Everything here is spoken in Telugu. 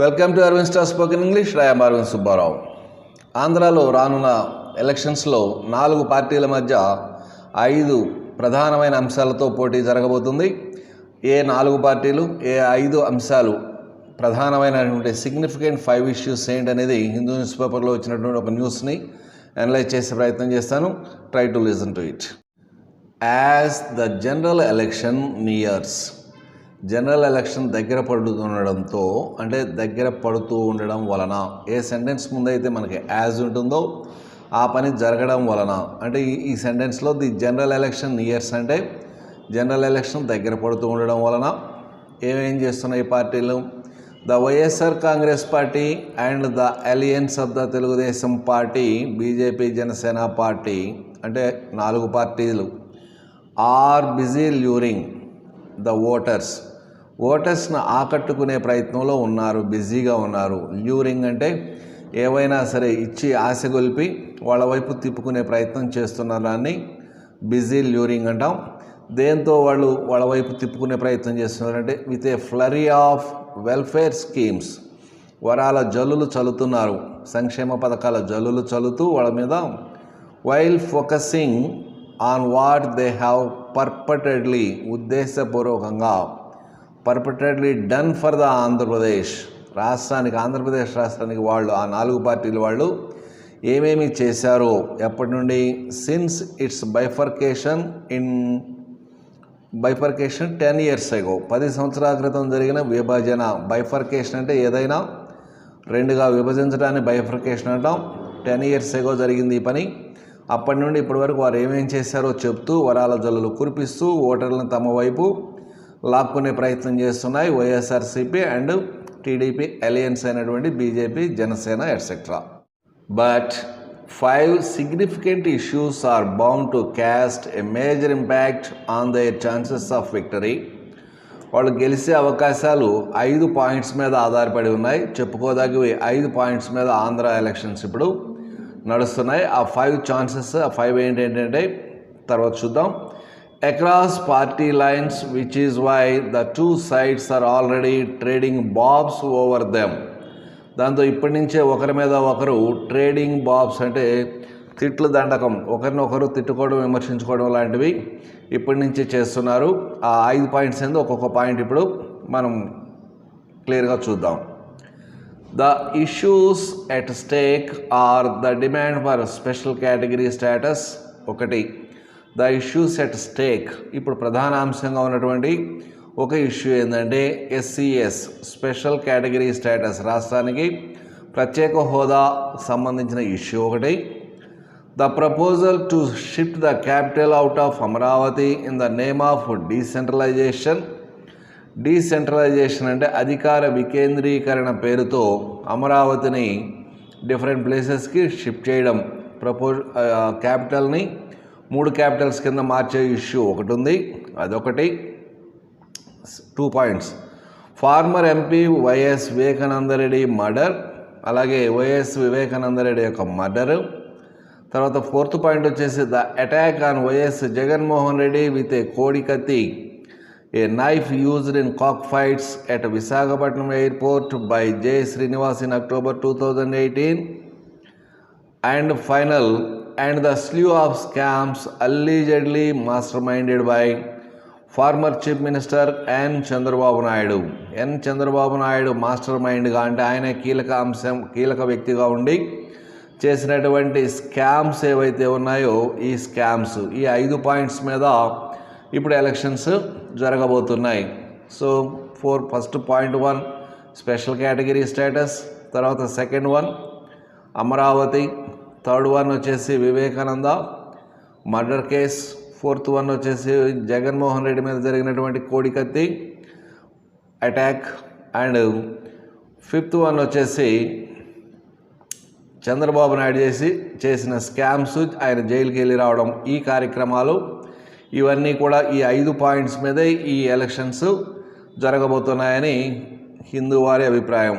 Welcome to Aravind star spoken English రాయం Arvind Subbarao ఆంధ్రాలో రానున్న ఎలక్షన్స్లో నాలుగు పార్టీల మధ్య ఐదు ప్రధానమైన అంశాలతో పోటీ జరగబోతుంది. ఏ నాలుగు పార్టీలు ఏ ఐదు అంశాలు ప్రధానమైనటువంటి సిగ్నిఫికెంట్ ఫైవ్ ఇష్యూస్ ఏంటనేది హిందూ న్యూస్ పేపర్లో వచ్చినటువంటి ఒక న్యూస్ని అనలైజ్ చేసే ప్రయత్నం చేస్తాను. Try to listen to it as the general election nears general election దగ్గర పడుతుండడంతో అంటే దగ్గర పడుతూ ఉండడం వలన ఏ సెంటెన్స్ ముందైతే మనకి యాజ్ ఉంటుందో ఆ పని జరగడం వలన అంటే ఈ సెంటెన్స్లో ది జనరల్ ఎలక్షన్ నియర్స్ అంటే జనరల్ ఎలక్షన్ దగ్గర పడుతూ ఉండడం వలన ఏమేం చేస్తున్నాయి పార్టీలు? The YSR Congress party and the alliance of the Telugu Desam party BJP Jana Sena party అంటే నాలుగు పార్టీలు are busy luring the voters. ఓటర్స్ను ఆకట్టుకునే ప్రయత్నంలో ఉన్నారు బిజీగా ఉన్నారు. ల్యూరింగ్ అంటే ఏవైనా సరే ఇచ్చి ఆశగొల్పి వాళ్ళ వైపు తిప్పుకునే ప్రయత్నం చేస్తున్నారని బిజీ ల్యూరింగ్ అంటాం. దేంతో వాళ్ళు వాళ్ళ వైపు తిప్పుకునే ప్రయత్నం చేస్తున్నారంటే with a flurry of welfare schemes. వరాల జల్లులు చల్లుతున్నారు. సంక్షేమ పథకాల జల్లులు చల్లుతూ వాళ్ళ మీద while focusing on what they have purportedly ఉద్దేశపూర్వకంగా purportedly done for the Andhra Pradesh రాష్ట్రానికి ఆంధ్రప్రదేశ్ రాష్ట్రానికి వాళ్ళు ఆ నాలుగు పార్టీలు వాళ్ళు ఏమేమి చేశారో ఎప్పటి నుండి? Since its bifurcation in bifurcation ten years ago పది సంవత్సరాల క్రితం జరిగిన విభజన బైఫర్కేషన్ అంటే ఏదైనా? రెండుగా విభజించడాన్ని బైఫర్కేషన్ అంటాం. టెన్ ఇయర్స్ ఎగో జరిగింది ఈ పని. అప్పటి నుండి ఇప్పటి వరకు వారు ఏమేం చేశారో చెప్తూ వరాల జల్లులు కురిపిస్తూ ఓటర్లను తమ వైపు లాక్కునే ప్రయత్నం చేస్తున్నాయి. వైఎస్ఆర్సీపీ అండ్ టీడీపీ అలయన్స్ అయినటువంటి BJP Jana Sena etcetera. But five significant issues are bound to cast a major impact on their chances of victory. వాళ్ళు గెలిచే అవకాశాలు ఐదు పాయింట్స్ మీద ఆధారపడి ఉన్నాయి. చెప్పుకోదగివి ఐదు పాయింట్స్ మీద ఆంధ్ర ఎలక్షన్స్ ఇప్పుడు. నడుస్తున్నాయి. ఆ ఫైవ్ ఛాన్సెస్ ఆ ఫైవ్ ఏంటంటే తర్వాత చూద్దాం. Across party lines which is why the two sides are already trading barbs over them దాంతో ఇప్పటి నుంచే ఒకరి మీద ఒకరు ట్రేడింగ్ బాబ్స్ అంటే తిట్లు దండకం ఒకరినొకరు తిట్టుకోవడం విమర్శించుకోవడం లాంటివి ఇప్పటి నుంచి చేస్తున్నారు. ఆ ఐదు పాయింట్స్ ఏందో ఒక్కొక్క పాయింట్ ఇప్పుడు మనం క్లియర్గా చూద్దాం. The issues at stake are the demand for special category status ఒకటి. ద ఇష్యూస్ ఎట్ స్టేక్ ఇప్పుడు ప్రధాన అంశంగా ఉన్నటువంటి ఒక ఇష్యూ ఏంటంటే ఎస్సీఎస్ స్పెషల్ కేటగిరీ స్టేటస్ రాష్ట్రానికి ప్రత్యేక హోదా సంబంధించిన ఇష్యూ ఒకటి. The proposal to shift the capital out of Amaravati in the name of decentralisation decentralisation అంటే అధికార వికేంద్రీకరణ పేరుతో అమరావతిని డిఫరెంట్ ప్లేసెస్కి షిఫ్ట్ చేయడం. ప్రపోజ్ క్యాపిటల్ని మూడు క్యాపిటల్స్ కింద మార్చే ఇష్యూ ఒకటి ఉంది అదొకటి two points. Former MP YS Vivekananda Reddy murder. అలాగే వైఎస్ వివేకానందరెడ్డి యొక్క మర్డర్. తర్వాత ఫోర్త్ పాయింట్ వచ్చేసి the attack on YS Jaganmohan Reddy with a కోడి a knife used in cock fights at Visakhapatnam airport by J Srinivas in October two thousand eighteen and final and the slew of scams allegedly masterminded by former chief minister N Chandrababu Naidu N Chandrababu Naidu master మైండ్గా అంటే ఆయన కీలక అంశం కీలక వ్యక్తిగా ఉండి చేసినటువంటి స్కామ్స్ ఏవైతే ఉన్నాయో ఈ స్కామ్స్ ఈ ఐదు పాయింట్స్ మీద ఇప్పుడు ఎలక్షన్స్ జరగబోతున్నాయి. So four first point one special category status తర్వాత second one Amaravati third one వచ్చేసి Vivekananda murder case fourth one వచ్చేసి జగన్మోహన్ రెడ్డి మీద జరిగినటువంటి కోడికత్తి అటాక్ అండ్ ఫిఫ్త్ వన్ వచ్చేసి చంద్రబాబు నాయుడు చేసి చేసిన స్కామ్స్ ఆయన జైలుకి వెళ్ళి రావడం ఈ కార్యక్రమాలు ఇవన్నీ కూడా ఈ ఐదు పాయింట్స్ మీదే ఈ ఎలక్షన్స్ జరగబోతున్నాయని హిందూ వారి అభిప్రాయం.